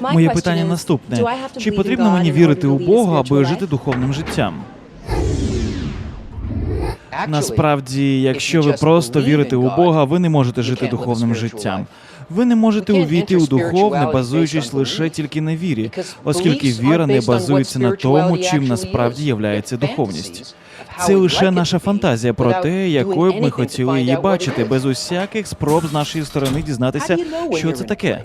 Моє питання наступне: чи потрібно мені вірити у Бога, аби жити духовним життям? Насправді, якщо ви просто вірите у Бога, ви не можете жити духовним життям. Ви не можете увійти у духовне, базуючись лише тільки на вірі, оскільки віра не базується на тому, чим насправді являється духовність. Це лише наша фантазія про те, якою б ми хотіли її бачити, без усяких спроб з нашої сторони дізнатися, що це таке.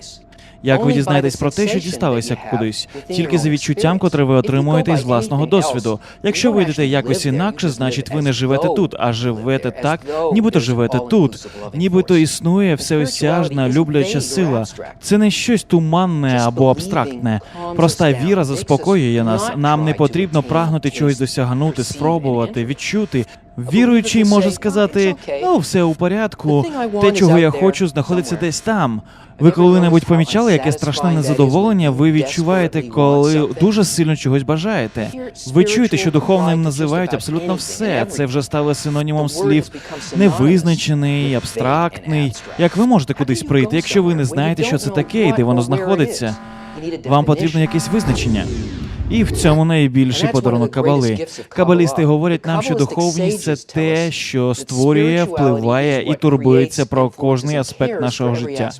Як ви дізнаєтесь про те, що дісталися кудись, тільки за відчуттям, котре ви отримуєте із власного досвіду. Якщо ви йдете якось інакше, значить ви не живете тут, а живете так, нібито живете тут, нібито існує всеосяжна любляча сила. Це не щось туманне або абстрактне. Проста віра заспокоює нас. Нам не потрібно прагнути чогось досягнути, спробувати, відчути. Віруючий може сказати: ну, все у порядку. Те, чого я хочу, знаходиться десь там. Ви коли-небудь помічали, яке страшне незадоволення ви відчуваєте, коли дуже сильно чогось бажаєте? Ви чуєте, що духовним називають абсолютно все. Це вже стало синонімом слів невизначений, абстрактний. Як ви можете кудись прийти, якщо ви не знаєте, що це таке і де воно знаходиться? Вам потрібно якесь визначення. І в цьому найбільший подарунок кабали. Кабалісти говорять нам, що духовність це те, що створює, впливає і турбується про кожний аспект нашого життя.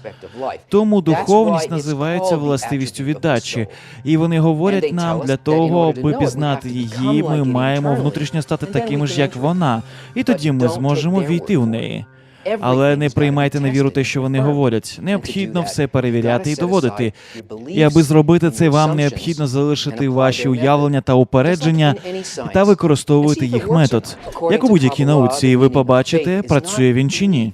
Тому духовність називається властивістю віддачі, і вони говорять нам для того, аби пізнати її, ми маємо внутрішньо стати такими ж, як вона, і тоді ми зможемо війти у неї. Але не приймайте на віру те, що вони говорять. Необхідно все перевіряти і доводити. І аби зробити це, вам необхідно залишити ваші уявлення та упередження та використовувати їх метод. Як у будь-якій науці, і ви побачите, працює він чи ні.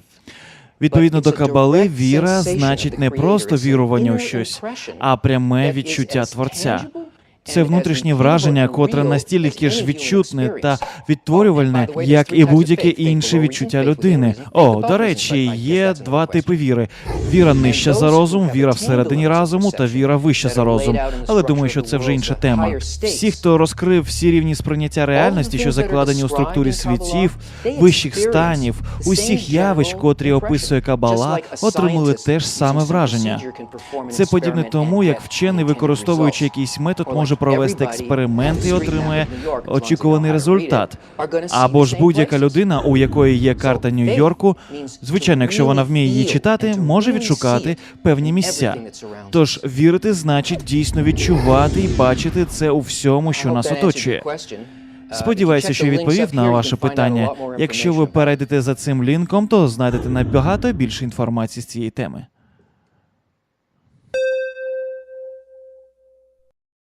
Відповідно до кабали, віра значить не просто вірування у щось, а пряме відчуття творця. Це внутрішнє враження, котре настільки ж відчутне та відтворювальне, як і будь-яке інше відчуття людини. О, до речі, є два типи віри: віра нижча за розум, віра всередині разуму та віра вища за розум. Але думаю, що це вже інша тема. Всі, хто розкрив всі рівні сприйняття реальності, що закладені у структурі світів, вищих станів, усіх явищ, котрі описує кабала, отримали те ж саме враження. Це подібне тому, як вчений, використовуючи якийсь метод, може провести експеримент і отримає очікуваний результат. Або ж будь-яка людина, у якої є карта Нью-Йорку, звичайно, якщо вона вміє її читати, може відшукати певні місця. Тож вірити значить дійсно відчувати і бачити це у всьому, що нас оточує. Сподіваюся, що відповів на ваше питання. Якщо ви перейдете за цим лінком, то знайдете набагато більше інформації з цієї теми.